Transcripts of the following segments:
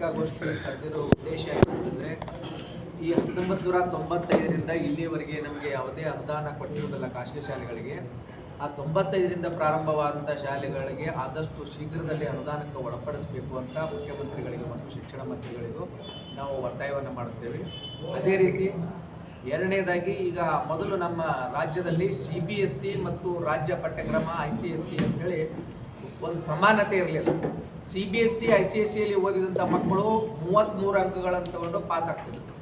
ಪತ್ರಿಕಾಗೋಷ್ಠಿ ಕರೆದಿರೋ ಉದ್ದೇಶ ಏನಂತಂದರೆ, ಈ ಹತ್ತೊಂಬತ್ತು ನೂರ ತೊಂಬತ್ತೈದರಿಂದ ಇಲ್ಲಿಯವರೆಗೆ ನಮಗೆ ಯಾವುದೇ ಅನುದಾನ ಕೊಟ್ಟಿರೋದಿಲ್ಲ ಖಾಸಗಿ ಶಾಲೆಗಳಿಗೆ. ಆ ತೊಂಬತ್ತೈದರಿಂದ ಪ್ರಾರಂಭವಾದಂಥ ಶಾಲೆಗಳಿಗೆ ಆದಷ್ಟು ಶೀಘ್ರದಲ್ಲಿ ಅನುದಾನಕ್ಕೆ ಒಳಪಡಿಸಬೇಕು ಅಂತ ಮುಖ್ಯಮಂತ್ರಿಗಳಿಗೆ ಮತ್ತು ಶಿಕ್ಷಣ ಮಂತ್ರಿಗಳಿಗೂ ನಾವು ಒತ್ತಾಯವನ್ನು ಮಾಡುತ್ತೇವೆ. ಅದೇ ರೀತಿ ಎರಡನೇದಾಗಿ ಈಗ ಮೊದಲು ನಮ್ಮ ರಾಜ್ಯದಲ್ಲಿ ಸಿ ಬಿ ಎಸ್ ಸಿ ಮತ್ತು ರಾಜ್ಯ ಪಠ್ಯಕ್ರಮ, ಐ ಸಿ ಎಸ್ ಸಿ ಅಂತೇಳಿ ಒಂದು ಸಮಾನತೆ ಇರಲಿಲ್ಲ. C B S C I C S ಸಿಯಲ್ಲಿ ಓದಿದಂಥ ಮಕ್ಕಳು ಮೂವತ್ತ್ಮೂರು ಅಂಕಗಳನ್ನು ತಗೊಂಡು ಪಾಸ್ ಆಗ್ತಿದ್ರು.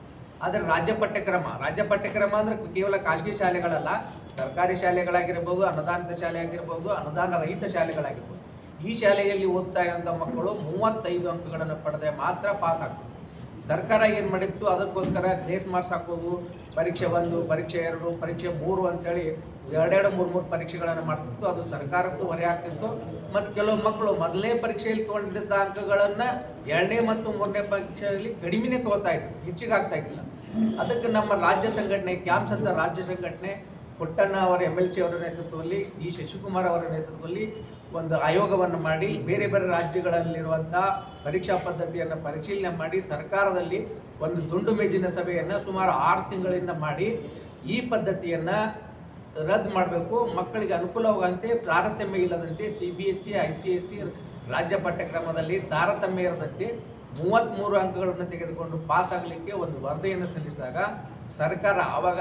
ಆದರೆ ರಾಜ್ಯ ಪಠ್ಯಕ್ರಮ ರಾಜ್ಯ ಪಠ್ಯಕ್ರಮ ಅಂದರೆ ಕೇವಲ ಖಾಸಗಿ ಶಾಲೆಗಳಲ್ಲ, ಸರ್ಕಾರಿ ಶಾಲೆಗಳಾಗಿರ್ಬೋದು, ಅನುದಾನಿತ ಶಾಲೆ ಆಗಿರ್ಬೋದು ಅನುದಾನ ರಹಿತ ಶಾಲೆಗಳಾಗಿರ್ಬೋದು. ಈ ಶಾಲೆಯಲ್ಲಿ ಓದ್ತಾ ಇರೋಂಥ ಮಕ್ಕಳು ಮೂವತ್ತೈದು ಅಂಕಗಳನ್ನು ಪಡೆದ್ರೆ ಮಾತ್ರ ಪಾಸ್ ಆಗ್ತದೆ ಸರ್ಕಾರ ಏನು ಮಾಡಿತ್ತು? ಅದಕ್ಕೋಸ್ಕರ ಗ್ರೇಸ್ ಮಾರ್ಕ್ಸ್ ಹಾಕೋದು, ಪರೀಕ್ಷೆ ಒಂದು, ಪರೀಕ್ಷೆ ಎರಡು, ಪರೀಕ್ಷೆ ಮೂರು ಅಂತೇಳಿ ಎರಡೆರಡು, ಮೂರು ಮೂರು ಪರೀಕ್ಷೆಗಳನ್ನು ಮಾಡ್ತಿತ್ತು. ಅದು ಸರ್ಕಾರಕ್ಕೂ ಹೊರೆ ಆಗ್ತಿತ್ತು. ಮತ್ತು ಕೆಲವು ಮಕ್ಕಳು ಮೊದಲನೇ ಪರೀಕ್ಷೆಯಲ್ಲಿ ತೊಗೊಂಡಿದ್ದ ಅಂಕಗಳನ್ನು ಎರಡನೇ ಮತ್ತು ಮೂರನೇ ಪರೀಕ್ಷೆಯಲ್ಲಿ ಕಡಿಮೆನೇ ತಗೋತಾ ಇತ್ತು ಹೆಚ್ಚಿಗೆ ಆಗ್ತಾ ಇದ್ದಿಲ್ಲ ಅದಕ್ಕೆ ನಮ್ಮ ರಾಜ್ಯ ಸಂಘಟನೆ, ಕ್ಯಾಂಪ್ಸ್ ಅಂತ ರಾಜ್ಯ ಸಂಘಟನೆ ಪುಟ್ಟಣ್ಣ ಅವರ ಎಂ ಎಲ್ ಸಿ ಅವರ ನೇತೃತ್ವದಲ್ಲಿ, ಡಿ ಶಶಿಕುಮಾರ್ ಅವರ ನೇತೃತ್ವದಲ್ಲಿ ಒಂದು ಆಯೋಗವನ್ನು ಮಾಡಿ, ಬೇರೆ ಬೇರೆ ರಾಜ್ಯಗಳಲ್ಲಿರುವಂಥ ಪರೀಕ್ಷಾ ಪದ್ಧತಿಯನ್ನು ಪರಿಶೀಲನೆ ಮಾಡಿ, ಸರ್ಕಾರದಲ್ಲಿ ಒಂದು ದುಂಡು ಮೇಜಿನ ಸಭೆಯನ್ನು ಸುಮಾರು ಆರು ತಿಂಗಳಿಂದ ಮಾಡಿ, ಈ ಪದ್ಧತಿಯನ್ನು ರದ್ದು ಮಾಡಬೇಕು. ಮಕ್ಕಳಿಗೆ ಅನುಕೂಲವಾಗಂತೆ ತಾರತಮ್ಯ ಇಲ್ಲದಂತೆ C B S C I C S C ರಾಜ್ಯ ಪಠ್ಯಕ್ರಮದಲ್ಲಿ ತಾರತಮ್ಯ ಇರದಂತೆ ಮೂವತ್ತ್ಮೂರು ಅಂಕಗಳನ್ನು ತೆಗೆದುಕೊಂಡು ಪಾಸ್ ಆಗಲಿಕ್ಕೆ ಒಂದು ವರದಿಯನ್ನು ಸಲ್ಲಿಸಿದಾಗ ಸರ್ಕಾರ ಆವಾಗ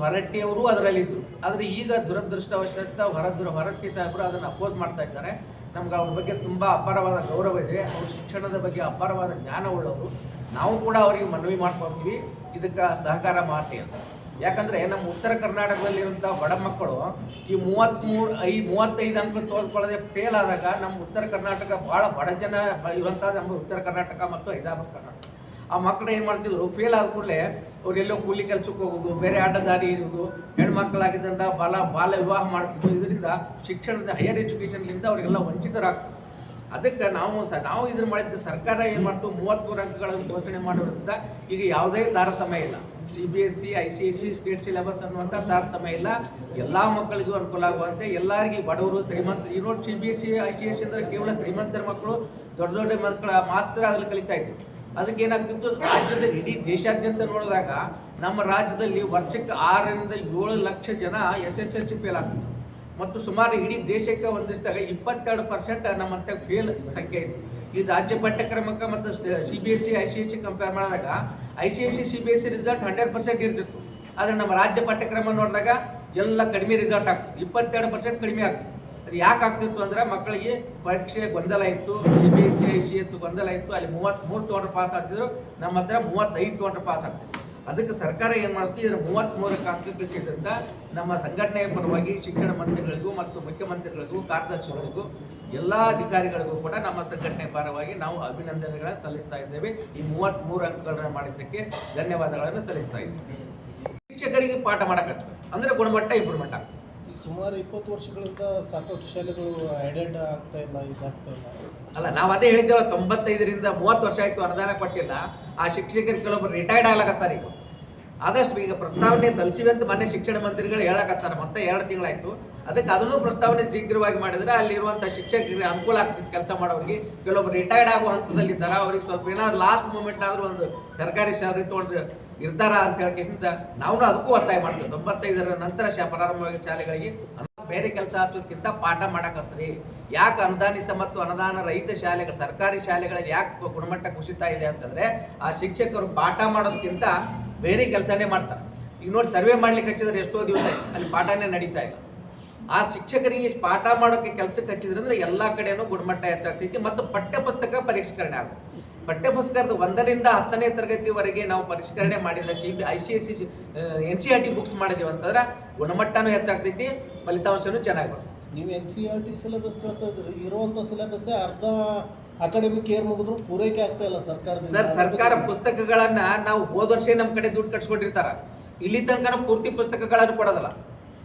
ಹೊರಟ್ಟಿಯವರು ಅದರಲ್ಲಿದ್ದರು. ಆದರೆ ಈಗ ದುರದೃಷ್ಟವಶಾತ್ ಹೊರದ್ರ ಹೊರಟ್ಟಿ ಸಾಹೇಬರು ಅದನ್ನು ಅಪೋಸ್ ಮಾಡ್ತಾ ಇದ್ದಾರೆ. ನಮ್ಗೆ ಅವ್ರ ಬಗ್ಗೆ ತುಂಬ ಅಪಾರವಾದ ಗೌರವ ಇದೆ. ಅವ್ರ ಶಿಕ್ಷಣದ ಬಗ್ಗೆ ಅಪಾರವಾದ ಜ್ಞಾನ ಉಳ್ಳವರು. ನಾವು ಕೂಡ ಅವರಿಗೆ ಮನವಿ ಮಾಡ್ಕೊತೀವಿ ಇದಕ್ಕೆ ಸಹಕಾರ ಮಾಡಿ ಅಂತ. ಯಾಕಂದ್ರೆ ನಮ್ಮ ಉತ್ತರ ಕರ್ನಾಟಕದಲ್ಲಿರುವಂಥ ಬಡ ಮಕ್ಕಳು ಈ ಮೂವತ್ತ್ಮೂರು ಐ ಮೂವತ್ತೈದು ಅಂಕ ತೋಲ್ಕೊಳ್ಳದೆ ಫೇಲ್ ಆದಾಗ ನಮ್ಮ ಉತ್ತರ ಕರ್ನಾಟಕ ಭಾಳ ಬಡ ಜನ ಇರುವಂಥ ನಮ್ಮ ಉತ್ತರ ಕರ್ನಾಟಕ ಮತ್ತು ಹೈದರಾಬಾದ್ ಕರ್ನಾಟಕ. ಆ ಮಕ್ಕಳು ಏನು ಮಾಡ್ತಿದ್ರು? ಫೇಲ್ ಆದ ಕೂಡಲೇ ಅವರೆಲ್ಲೋ ಕೂಲಿ ಕೆಲಸಕ್ಕೆ ಹೋಗೋದು, ಬೇರೆ ಆಟದಾರಿ ಇರೋದು ಹೆಣ್ಮಕ್ಳಾಗಿದ್ದರಿಂದ ಬಾಲ ಬಾಲ ವಿವಾಹ ಮಾಡ್ತಿದ್ರು. ಇದರಿಂದ ಶಿಕ್ಷಣದ ಹೈಯರ್ ಎಜುಕೇಷನ್ಲಿಂದ ಅವರಿಗೆಲ್ಲ ವಂಚಿತರಾಗ್ತದೆ ಅದಕ್ಕೆ ನಾವು ಸ, ನಾವು ಇದನ್ನ ಮಾಡಿದ್ದು ಸರ್ಕಾರ ಏನು ಮಾಡ್ತು? ಮೂವತ್ತ್ಮೂರು ಅಂಕಗಳನ್ನು ಘೋಷಣೆ ಮಾಡೋದ್ರಿಂದ ಈಗ ಯಾವುದೇ ತಾರತಮ್ಯ ಇಲ್ಲ. C B S C I C S C state syllabus ಅನ್ನುವಂಥ ತಾರತಮ್ಯ ಇಲ್ಲ. ಎಲ್ಲ ಮಕ್ಕಳಿಗೂ ಅನುಕೂಲ ಆಗುವಂತೆ ಎಲ್ಲರಿಗೂ ಬಡವರು ಶ್ರೀಮಂತ ಈ ನೋಡಿ C B S C I C S C ಅಂದರೆ ಕೇವಲ ಶ್ರೀಮಂತರ ಮಕ್ಕಳು, ದೊಡ್ಡ ದೊಡ್ಡ ಮಕ್ಕಳ ಮಾತ್ರ ಅದ್ರಲ್ಲಿ ಕಲಿತಾ ಇದ್ರು. ಅದಕ್ಕೆ ಏನಾಗ್ತಿತ್ತು? ರಾಜ್ಯದ ಇಡೀ ದೇಶಾದ್ಯಂತ ನೋಡಿದಾಗ ನಮ್ಮ ರಾಜ್ಯದಲ್ಲಿ ವರ್ಷಕ್ಕೆ ಆರರಿಂದ ಏಳು ಲಕ್ಷ ಜನ S S L C fail ಆಗ್ತಿತ್ತು ಮತ್ತು ಸುಮಾರು ಇಡೀ ದೇಶಕ್ಕೆ ಹೊಂದಿಸಿದಾಗ ಇಪ್ಪತ್ತೆರಡು ಪರ್ಸೆಂಟ್ ನಮ್ಮಂತೆ ಫೇಲ್ ಸಂಖ್ಯೆ ಇದೆ ಈ ರಾಜ್ಯ ಪಠ್ಯಕ್ರಮಕ್ಕೆ ಮತ್ತು C B S C I C S C compare ಮಾಡಿದಾಗ I C S C C B S C result hundred percent ಇರ್ತಿತ್ತು. ಆದರೆ ನಮ್ಮ ರಾಜ್ಯ ಪಠ್ಯಕ್ರಮ ನೋಡಿದಾಗ ಎಲ್ಲ ಕಡಿಮೆ ರಿಸಲ್ಟ್ ಆಗ್ತಿತ್ತು. ಇಪ್ಪತ್ತೆರಡು ಪರ್ಸೆಂಟ್ ಕಡಿಮೆ ಆಗ್ತಿತ್ತು. ಅದು ಯಾಕೆ ಆಗ್ತಿತ್ತು ಅಂದ್ರೆ ಮಕ್ಕಳಿಗೆ ಪರೀಕ್ಷೆ ಗೊಂದಲ ಇತ್ತು C B S C I C ಎತ್ತು ಗೊಂದಲ ಇತ್ತು. ಅಲ್ಲಿ ಮೂವತ್ತ್ಮೂರು ತೊಗೊಂಡ್ರೆ ಪಾಸ್ ಆಗ್ತಿದ್ರು. ನಮ್ಮ ಹತ್ರ ಮೂವತ್ತೈದು ತೊಗೊಂಡ್ರೆ ಪಾಸ್ ಆಗ್ತಿತ್ತು ಅದಕ್ಕೆ ಸರ್ಕಾರ ಏನು ಮಾಡುತ್ತೆ ಇದರ ಮೂವತ್ತ್ಮೂರಕ್ಕೆ ಅಂಕಗಳಿಸಿದ್ರಿಂದ ನಮ್ಮ ಸಂಘಟನೆಯ ಪರವಾಗಿ ಶಿಕ್ಷಣ ಮಂತ್ರಿಗಳಿಗೂ ಮತ್ತು ಮುಖ್ಯಮಂತ್ರಿಗಳಿಗೂ, ಕಾರ್ಯದರ್ಶಿಗಳಿಗೂ ಎಲ್ಲ ಅಧಿಕಾರಿಗಳಿಗೂ ಕೂಡ ನಮ್ಮ ಸಂಘಟನೆ ಪರವಾಗಿ ನಾವು ಅಭಿನಂದನೆಗಳನ್ನು ಸಲ್ಲಿಸ್ತಾ ಇದ್ದೇವೆ. ಈ ಮೂವತ್ತ್ಮೂರು ಅಂಕಗಳನ್ನು ಮಾಡಿದ್ದಕ್ಕೆ ಧನ್ಯವಾದಗಳನ್ನು ಸಲ್ಲಿಸ್ತಾ ಇದ್ದೇವೆ. ಶಿಕ್ಷಕರಿಗೆ ಪಾಠ ಮಾಡಕತ್ತು ಅಂದರೆ ಗುಣಮಟ್ಟ ಇಂಪ್ರೂವ್ಮೆಂಟ್ ಆಗ್ತದೆ ಸುಮಾರು ಇಪ್ಪತ್ತು ವರ್ಷಗಳಿಂದ ಸಾಕಷ್ಟು ಶಾಲೆಗಳು ಐಡೆಂಟ್ ಆಗ್ತಾ ಇಲ್ಲ ಇದಾಗ್ತಾ ಇಲ್ಲ. ಅಲ್ಲ ನಾವು ಅದೇ ಹೇಳಿದ್ದೇವೆ ತೊಂಬತ್ತೈದರಿಂದ ಮೂವತ್ತು ವರ್ಷ ಆಯಿತು ಅನುದಾನ ಕೊಟ್ಟಿಲ್ಲ. ಆ ಶಿಕ್ಷಕರು ಕೆಲವೊಬ್ಬರು ರಿಟೈರ್ಡ್ ಆಗ್ಲಕತ್ತಾರೆ ಈಗ. ಆದಷ್ಟು ಈಗ ಪ್ರಸ್ತಾವನೆ ಸಲ್ಲಿಸಿವೆ ಅಂತ ಮೊನ್ನೆ ಶಿಕ್ಷಣ ಮಂತ್ರಿಗಳು ಹೇಳಕತ್ತಾರೆ. ಮತ್ತೆ ಎರಡು ತಿಂಗಳಾಯ್ತು. ಅದಕ್ಕೆ ಅದನ್ನು ಪ್ರಸ್ತಾವನೆ ಶೀಘ್ರವಾಗಿ ಮಾಡಿದ್ರೆ ಅಲ್ಲಿರುವಂಥ ಶಿಕ್ಷಕರಿಗೆ ಅನುಕೂಲ ಆಗ್ತಿತ್ತು ಕೆಲಸ ಮಾಡೋರಿಗೆ. ಕೆಲವೊಬ್ಬರು ರಿಟೈರ್ಡ್ ಆಗೋ ಹಂತದಲ್ಲಿದ್ದಾರೆ ಅವ್ರಿಗೆ ಸ್ವಲ್ಪ ಏನಾದ್ರು ಲಾಸ್ಟ್ ಮೂಮೆಂಟ್ ಆದ್ರೂ ಒಂದು ಸರ್ಕಾರಿ ಶಾಲೆ ತೊಗೊಂಡು ಇರ್ತಾರ ಅಂತ ಹೇಳಕ್ಕಿಂತ ನಾವು ಅದಕ್ಕೂ ಒತ್ತಾಯ ಮಾಡ್ತೀವಿ. ತೊಂಬತ್ತೈದರ ನಂತರ ಶಾ, ಪ್ರಾರಂಭವಾಗಿ ಶಾಲೆಗಳಿಗೆ ಬೇರೆ ಕೆಲಸ ಹಚ್ಚೋದಕ್ಕಿಂತ ಪಾಠ ಮಾಡಕತ್ರಿ. ಯಾಕೆ ಅನುದಾನಿತ ಮತ್ತು ಅನುದಾನ ರಹಿತ ಶಾಲೆಗಳು, ಸರ್ಕಾರಿ ಶಾಲೆಗಳಲ್ಲಿ ಯಾಕೆ ಗುಣಮಟ್ಟ ಕುಸಿತಾ ಇದೆ ಅಂತಂದ್ರೆ ಆ ಶಿಕ್ಷಕರು ಪಾಠ ಮಾಡೋದಕ್ಕಿಂತ ಬೇರೆ ಕೆಲಸನೇ ಮಾಡ್ತಾರೆ. ಈಗ ನೋಡಿ ಸರ್ವೆ ಮಾಡ್ಲಿಕ್ಕೆ ಹಚ್ಚಿದ್ರೆ ಎಷ್ಟೋ ದಿವಸ ಅಲ್ಲಿ ಪಾಠನೇ ನಡೀತಾ ಇಲ್ಲ. ಆ ಶಿಕ್ಷಕರಿಗೆ ಪಾಠ ಮಾಡೋಕೆ ಕೆಲಸಕ್ಕೆ ಹಚ್ಚಿದ್ರಂದ್ರೆ ಎಲ್ಲ ಕಡೆನೂ ಗುಣಮಟ್ಟ ಹೆಚ್ಚಾಗ್ತೈತಿ ಮತ್ತು ಪಠ್ಯಪುಸ್ತಕ ಪರಿಷ್ಕರಣೆ ಆಗುತ್ತೆ. ಪಠ್ಯಪುಸ್ತಕದ ಒಂದರಿಂದ ಹತ್ತನೇ ತರಗತಿವರೆಗೆ ನಾವು ಪರಿಷ್ಕರಣೆ ಮಾಡಿದ್ರೆ C B I C S C N C R T books ಮಾಡಿದೀವಿ ಅಂತಂದ್ರೆ ಗುಣಮಟ್ಟನೂ ಹೆಚ್ಚಾಗ್ತೈತಿ ಫಲಿತಾಂಶನೂ ಚೆನ್ನಾಗಿ ಬರುತ್ತೆ ನೀವು N C R T syllabus ಕೇಳ್ತಾ ಇದ್ರಿ ಇರುವಂಥ ಸಿಲೆಬಸ್ಸೇ ಅರ್ಧ ಅಕಾಡೆಮಿಕ್ ಏರ್ ಮುಗಿದ್ರು ಪೂರೈಕೆ ಆಗ್ತಾ ಇಲ್ಲ ಸರ್ಕಾರದಿಂದ. ಸರ್ ಸರ್ಕಾರ ಪುಸ್ತಕಗಳನ್ನ ನಾವು ಹೋದ ವರ್ಷ ನಮ್ಮ ಕಡೆ ದುಡ್ಡು ಕಟ್ಸ್ಕೊಂಡಿರ್ತಾರ. ಇಲ್ಲಿ ತನಕ ಪೂರ್ತಿ ಪುಸ್ತಕಗಳನ್ನು ಕೊಡೋದಲ್ಲ.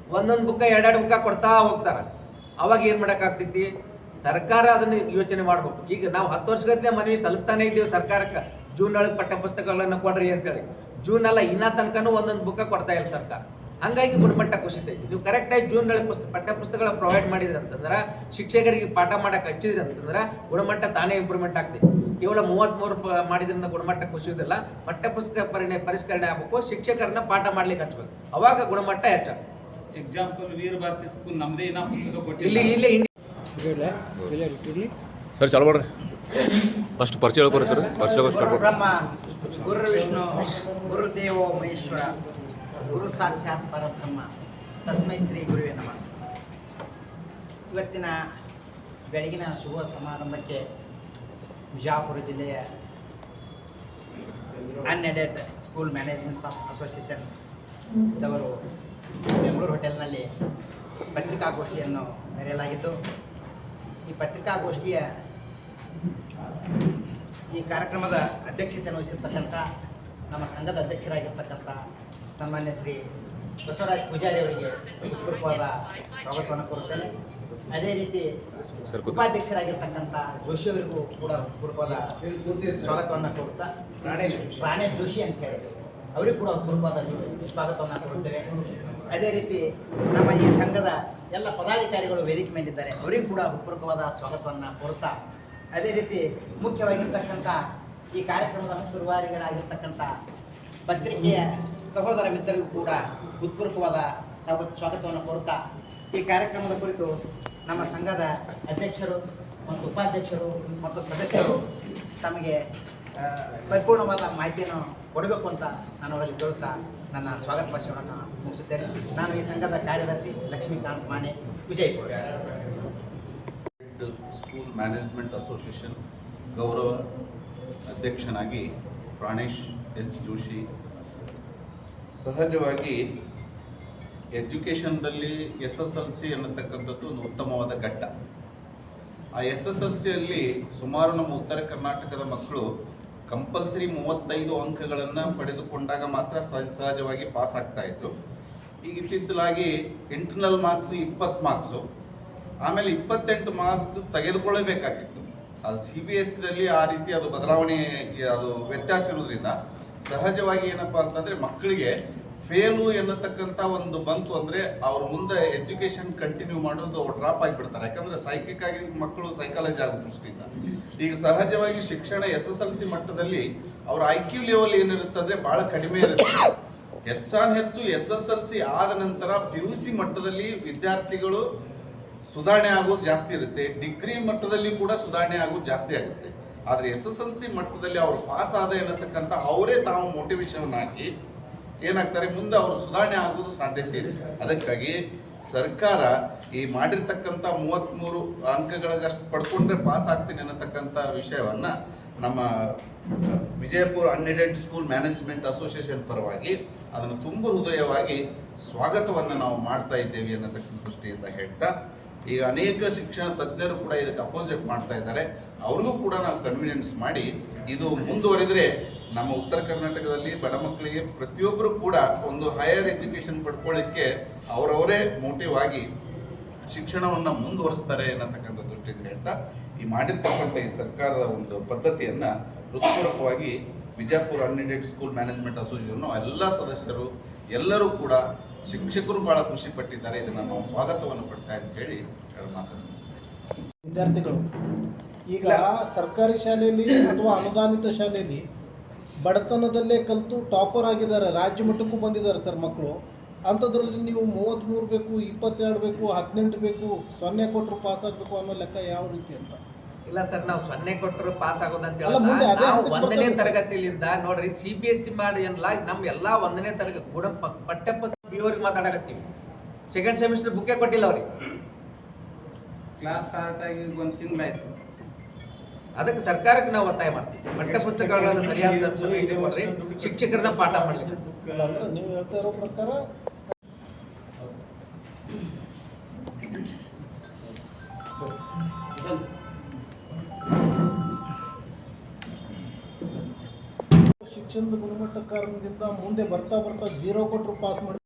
ಒಂದೊಂದು ಬುಕ್ಕ, ಎರಡೆರಡು ಬುಕ್ಕ ಕೊಡ್ತಾ ಹೋಗ್ತಾರೆ. ಅವಾಗ ಏನು ಮಾಡೋಕ್ಕಾಗ್ತೈತಿ? ಸರ್ಕಾರ ಅದನ್ನ ಯೋಚನೆ ಮಾಡ್ಬೇಕು. ಈಗ ನಾವು ಹತ್ತು ವರ್ಷಗತ್ತಲೆ ಮನವಿ ಸಲ್ಲಿಸ್ತಾನೆ ಇದ್ದೀವಿ ಸರ್ಕಾರಕ್ಕೆ. ಜೂನ್ ಒಳಗೆ ಪಠ್ಯಪುಸ್ತಕಗಳನ್ನು ಕೊಡ್ರಿ ಅಂತೇಳಿ. ಜೂನ್ ಅಲ್ಲ, ಇನ್ನ ತನಕನೂ ಒಂದೊಂದು ಬುಕ್ಕ ಕೊಡ್ತಾ ಇಲ್ಲ ಸರ್ಕಾರ. ಹಂಗಾಗಿ ಗುಣಮಟ್ಟ ಕುಸಿತೈತಿ ನೀವು ಕರೆಕ್ಟಾಗಿ ಜೂನ್ ಒಳಗೆ ಪುಸ್ತಕ ಪಠ್ಯಪುಸ್ತಕಗಳ ಪ್ರೊವೈಡ್ ಮಾಡಿದ್ರಿ ಅಂತಂದ್ರೆ, ಶಿಕ್ಷಕರಿಗೆ ಪಾಠ ಮಾಡಕ್ಕೆ ಹಚ್ಚಿದ್ರಿ ಅಂತಂದ್ರೆ, ಗುಣಮಟ್ಟ ತಾನೇ ಇಂಪ್ರೂವ್ಮೆಂಟ್ ಆಗ್ತೈತಿ. ಕೇವಲ ಮೂವತ್ತ್ಮೂರು ಮಾಡಿದ್ರಿಂದ ಗುಣಮಟ್ಟ ಕುಸಿಯೋದಿಲ್ಲ ಪಠ್ಯಪುಸ್ತಕ ಪರಿಣೆ, ಪರಿಷ್ಕರಣೆ ಆಗಬೇಕು. ಶಿಕ್ಷಕರನ್ನ ಪಾಠ ಮಾಡ್ಲಿಕ್ಕೆ ಹಚ್ಬೇಕು. ಅವಾಗ ಗುಣಮಟ್ಟ ಹೆಚ್ಚಾಗುತ್ತೆ. ಎಕ್ಸಾಂಪಲ್ ವೀರ ಭಾರತಿ ಸ್ಕೂಲ್ ನಮ್ಮದೇ ಇನ್ನ ಪುಸ್ತಕ ಇಲ್ಲಿ ಕೊಟ್ಟಿಲ್ಲ ಇಲ್ಲೇ ಸರ್ ಚಾಲು ಮಾಡ್ರಿ. ಫಸ್ಟ್ ಪರಿಚಯ ಹೇಳ್ಕೊರಿ ಸರ್. ಪರಿಚಯ ಸ್ಟಾರ್ಟ್ ಬ್ರಹ್ಮ ಗುರು ವಿಷ್ಣು ಗುರುದೇವೋ ಮಹೇಶ್ವರ ಗುರು ಸಾಕ್ಷಾತ್ ಪರಬ್ರಹ್ಮ. ತಸ್ಮೈ ಶ್ರೀ ಗುರುವೇ ನಮಃ. ಇವತ್ತಿನ ಬೆಳಗಿನ ಶುಭ ಸಮಾರಂಭಕ್ಕೆ ವಿಜಾಪುರ ಜಿಲ್ಲೆಯ unaided school management of association ದವರು Bengaluru ಹೋಟೆಲ್ನಲ್ಲಿ ಪತ್ರಿಕಾಗೋಷ್ಠಿಯನ್ನು ಮೆರೆಯಲಾಗಿದ್ದು ಈ ಪತ್ರಿಕಾಗೋಷ್ಠಿಯ ಈ ಕಾರ್ಯಕ್ರಮದ ಅಧ್ಯಕ್ಷತೆಯನ್ನು ವಹಿಸಿರ್ತಕ್ಕಂಥ, ನಮ್ಮ ಸಂಘದ ಅಧ್ಯಕ್ಷರಾಗಿರ್ತಕ್ಕಂಥ ಸನ್ಮಾನ್ಯ ಶ್ರೀ ಬಸವರಾಜ್ ಪೂಜಾರಿ ಅವರಿಗೆ ಸುಪೂರ್ವಾದ ಸ್ವಾಗತವನ್ನು ಕೋರುತ್ತೇನೆ ಅದೇ ರೀತಿ. ಉಪಾಧ್ಯಕ್ಷರಾಗಿರ್ತಕ್ಕಂಥ ಜೋಶಿ ಅವರಿಗೂ ಕೂಡ ಹೃತ್ಪೂರ್ವಕವಾದ ಸ್ವಾಗತವನ್ನು ಕೋರುತ್ತಾ, ಪ್ರಾಣೇಶ್ ಪ್ರಾಣೇಶ್ ಜೋಶಿ ಅಂತ ಹೇಳಿ, ಅವರಿಗೂ ಕೂಡ ಹೃತ್ಪೂರ್ವಕವಾದ ಸ್ವಾಗತವನ್ನು ಕೋರುತ್ತೇವೆ ಅದೇ ರೀತಿ ನಮ್ಮ ಈ ಸಂಘದ ಎಲ್ಲ ಪದಾಧಿಕಾರಿಗಳು ವೇದಿಕೆ ಮೇಲಿದ್ದಾರೆ. ಅವರಿಗೂ ಕೂಡ ಹೃತ್ಪೂರ್ವಕವಾದ ಸ್ವಾಗತವನ್ನು ಕೋರುತ್ತಾ, ಅದೇ ರೀತಿ ಮುಖ್ಯವಾಗಿರ್ತಕ್ಕಂಥ ಈ ಕಾರ್ಯಕ್ರಮದ ಮುಖ್ಯ ರೂವಾರಿಗಳಾಗಿರ್ತಕ್ಕಂಥ ಪತ್ರಿಕೆಯ ಸಹೋದರ ಮಿತ್ರರಿಗೂ ಕೂಡ ಹೃತ್ಪೂರ್ವಕವಾದ ಸ್ವಾಗತ, ಸ್ವಾಗತವನ್ನು ಕೋರುತ್ತಾ, ಈ ಕಾರ್ಯಕ್ರಮದ ಕುರಿತು ನಮ್ಮ ಸಂಘದ ಅಧ್ಯಕ್ಷರು ಮತ್ತು ಉಪಾಧ್ಯಕ್ಷರು ಮತ್ತು ಸದಸ್ಯರು ತಮಗೆ ಪರಿಪೂರ್ಣವಾದ ಮಾಹಿತಿಯನ್ನು ಕೊಡಬೇಕು ಅಂತ ನಾನು ಅವರಲ್ಲಿ ಕೇಳುತ್ತಾ ನನ್ನ ಸ್ವಾಗತ ಭಾಷಣವನ್ನು ಮುಗಿಸುತ್ತೇನೆ. ನಾನು ಈ ಸಂಘದ ಕಾರ್ಯದರ್ಶಿ Lakshmikant Mane Vijayapura. School management association ಗೌರವ ಅಧ್ಯಕ್ಷನಾಗಿ ಪ್ರಾಣೇಶ್ ಎಚ್. ಜೋಶಿ. ಸಹಜವಾಗಿ ಎಜುಕೇಷನ್ದಲ್ಲಿ ಎಸ್ ಎಸ್ ಎಲ್ ಸಿ ಅನ್ನತಕ್ಕಂಥದ್ದು ಒಂದು ಉತ್ತಮವಾದ ಘಟ್ಟ. ಆ ಎಸ್ ಎಸ್ ಎಲ್ ಸಿಯಲ್ಲಿ ಸುಮಾರು ನಮ್ಮ ಉತ್ತರ ಕರ್ನಾಟಕದ ಮಕ್ಕಳು ಕಂಪಲ್ಸರಿ ಮೂವತ್ತೈದು ಅಂಕಗಳನ್ನು ಪಡೆದುಕೊಂಡಾಗ ಮಾತ್ರ ಸಹಜವಾಗಿ ಪಾಸ್ ಆಗ್ತಾ ಇದ್ರು. ಈಗ ಇತ್ತಿತ್ತಲಾಗಿ ಇಂಟರ್ನಲ್ ಮಾರ್ಕ್ಸ್ ಇಪ್ಪತ್ತು ಮಾರ್ಕ್ಸು ಆಮೇಲೆ ಇಪ್ಪತ್ತೆಂಟು ಮಾರ್ಕ್ಸ್ ತೆಗೆದುಕೊಳ್ಳಬೇಕಾಗಿತ್ತು. ಅದು ಸಿ ಬಿ ಎಸ್ ದಲ್ಲಿ ಆ ರೀತಿ ಅದು ಬದಲಾವಣೆ, ಅದು ವ್ಯತ್ಯಾಸ ಇರೋದ್ರಿಂದ ಸಹಜವಾಗಿ ಏನಪ್ಪಾ ಅಂತಂದ್ರೆ ಮಕ್ಕಳಿಗೆ ಫೇಲು ಎನ್ನತಕ್ಕಂಥ ಒಂದು ಬಂತು ಅಂದ್ರೆ ಅವ್ರ ಮುಂದೆ ಎಜುಕೇಶನ್ ಕಂಟಿನ್ಯೂ ಮಾಡೋದು ಅವ್ರು ಡ್ರಾಪ್ ಆಗಿಬಿಡ್ತಾರೆ. ಯಾಕಂದ್ರೆ ಸೈಕಿಕ್ ಆಗಿ ಮಕ್ಕಳು ಸೈಕಾಲಜಿ ಆಗೋ ದೃಷ್ಟಿಯಿಂದ. ಈಗ ಸಹಜವಾಗಿ ಶಿಕ್ಷಣ ಎಸ್ ಎಸ್ ಎಲ್ ಸಿ ಮಟ್ಟದಲ್ಲಿ ಅವ್ರ ಐ ಕ್ಯೂ ಲೆವೆಲ್ ಏನಿರುತ್ತೆ ಅಂದ್ರೆ ಬಹಳ ಕಡಿಮೆ ಇರುತ್ತೆ. ಹೆಚ್ಚಾನ್ ಹೆಚ್ಚು ಎಸ್ ಎಸ್ ಎಲ್ ಸಿ ಆದ ನಂತರ ಪಿ ಯು ಸಿ ಮಟ್ಟದಲ್ಲಿ ವಿದ್ಯಾರ್ಥಿಗಳು ಸುಧಾರಣೆ ಆಗೋದು ಜಾಸ್ತಿ ಇರುತ್ತೆ. ಡಿಗ್ರಿ ಮಟ್ಟದಲ್ಲಿ ಕೂಡ ಸುಧಾರಣೆ ಆಗೋದು ಜಾಸ್ತಿ ಆಗುತ್ತೆ. ಆದರೆ ಎಸ್ ಎಸ್ ಎಲ್ ಸಿ ಮಟ್ಟದಲ್ಲಿ ಅವ್ರು ಪಾಸ್ ಆದ ಎನ್ನತಕ್ಕಂಥ ಅವರೇ ತಾವು ಮೋಟಿವೇಶನ್ ಹಾಕಿ ಏನಾಗ್ತಾರೆ, ಮುಂದೆ ಅವರು ಸುಧಾರಣೆ ಆಗೋದು ಸಾಧ್ಯತೆ ಇದೆ. ಅದಕ್ಕಾಗಿ ಸರ್ಕಾರ ಈ ಮಾಡಿರ್ತಕ್ಕಂಥ ಮೂವತ್ತ್ಮೂರು ಅಂಕಗಳಿಗಷ್ಟು ಪಡ್ಕೊಂಡ್ರೆ ಪಾಸ್ ಆಗ್ತೀನಿ ಅನ್ನತಕ್ಕಂಥ ವಿಷಯವನ್ನು ನಮ್ಮ Vijayapura unaided school management association ಪರವಾಗಿ ಅದನ್ನು ತುಂಬ ಹೃದಯವಾಗಿ ಸ್ವಾಗತವನ್ನು ನಾವು ಮಾಡ್ತಾ ಇದ್ದೇವೆ ಅನ್ನತಕ್ಕಂಥ ದೃಷ್ಟಿಯಿಂದ ಹೇಳ್ತಾ, ಈಗ ಅನೇಕ ಶಿಕ್ಷಣ ತಜ್ಞರು ಕೂಡ ಇದಕ್ಕೆ ಅಪೋಸಿಟ್ ಮಾಡ್ತಾ ಇದ್ದಾರೆ. ಅವ್ರಿಗೂ ಕೂಡ ನಾವು ಕನ್ವಿನಿಯನ್ಸ್ ಮಾಡಿ, ಇದು ಮುಂದುವರಿದ್ರೆ ನಮ್ಮ ಉತ್ತರ ಕರ್ನಾಟಕದಲ್ಲಿ ಬಡ ಮಕ್ಕಳಿಗೆ ಪ್ರತಿಯೊಬ್ಬರು ಕೂಡ ಒಂದು ಹೈಯರ್ ಎಜುಕೇಶನ್ ಪಡ್ಕೊಳ್ಳಿಕ್ಕೆ ಅವರವರೇ ಮೋಟಿವ್ ಆಗಿ ಶಿಕ್ಷಣವನ್ನ ಮುಂದುವರಿಸ್ತಾರೆ ಅನ್ನತಕ್ಕಂಥ ದೃಷ್ಟಿಯಿಂದ ಹೇಳ್ತಾ, ಈ ಮಾಡಿರ್ತಕ್ಕಂಥ ಈ ಸರ್ಕಾರದ ಒಂದು ಪದ್ಧತಿಯನ್ನ ಹೃತ್ಪೂರ್ವಕವಾಗಿ Bijapur unaided school management association ಎಲ್ಲ ಸದಸ್ಯರು ಎಲ್ಲರೂ ಕೂಡ ಶಿಕ್ಷಕರು ಬಹಳ ಖುಷಿ ಪಟ್ಟಿದ್ದಾರೆ ಇದನ್ನ ನಾವು ಸ್ವಾಗತವನ್ನು ಪಡ್ತಾ ಅಂತ ಹೇಳಿ. ವಿದ್ಯಾರ್ಥಿಗಳು, ಈಗ ಸರ್ಕಾರಿ ಶಾಲೆಯಲ್ಲಿ ಅಥವಾ ಅನುದಾನಿತ ಶಾಲೆಯಲ್ಲಿ ಬಡತನದಲ್ಲೇ ಕಲಿತು ಟಾಪರ್ ಆಗಿದ್ದಾರೆ ರಾಜ್ಯ ಮಟ್ಟಕ್ಕೂ ಬಂದಿದ್ದಾರೆ ಸರ್ ಮಕ್ಕಳು. ಅಂಥದ್ರಲ್ಲಿ ನೀವು ಮೂವತ್ತ್ಮೂರು ಬೇಕು ಇಪ್ಪತ್ತೆರಡು ಬೇಕು ಹದಿನೆಂಟು ಬೇಕು ಸೊನ್ನೆ ಕೊಟ್ಟರು ಪಾಸ್ ಆಗಬೇಕು ಅನ್ನೋ ಲೆಕ್ಕ ಯಾವ ರೀತಿ ಅಂತ? ಇಲ್ಲ ಸರ್ ನಾವು ಸೊನ್ನೆ ಕೊಟ್ಟರು ಪಾಸ್ ಆಗೋದಂತ ಹೇಳಿಲ್ಲ ಒಂದನೇ. ತರಗತಿಲಿಂದ ನೋಡ್ರಿ ಸಿ ಬಿ ಎಸ್ ಸಿ ಮಾಡಿ ಏನಲ್ಲ ನಮ್ ಎಲ್ಲಾ ಒಂದನೇ ತರಗತಿ ಗುಣ ಪ- ಪಠ್ಯ ಪುಸ್ತಕ ಅವ್ರಿಗೆ ಮಾತಾಡಕತ್ತೀವಿ ಸೆಕೆಂಡ್ ಸೆಮಿಸ್ಟರ್ ಬುಕ್ಕೇ ಕೊಟ್ಟಿಲ್ಲ ಅವ್ರಿಗೆ. ಕ್ಲಾಸ್ ಸ್ಟಾರ್ಟ್ ಆಗಿ ಒಂದು ತಿಂಗಳಾಯ್ತು ಅದಕ್ಕೆ ಸರ್ಕಾರಕ್ಕೆ ನಾವು ಒತ್ತಾಯ ಮಾಡ್ತೀವಿ ಪಠ್ಯ ಪುಸ್ತಕಗಳನ್ನು ಸರಿಯಾದ ಶಿಕ್ಷಕರನ್ನ ಪಾಠ ಮಾಡ್ಲಿಕ್ಕೆ. ನೀವು ಹೇಳ್ತಾ ಇರೋ ಪ್ರಕಾರ ಶಿಕ್ಷಣದ ಗುಣಮಟ್ಟ ಕಾರಣದಿಂದ ಮುಂದೆ ಬರ್ತಾ ಬರ್ತಾ ಜೀರೋ ಕೊಟ್ಟರು ಪಾಸ್ ಮಾಡಿ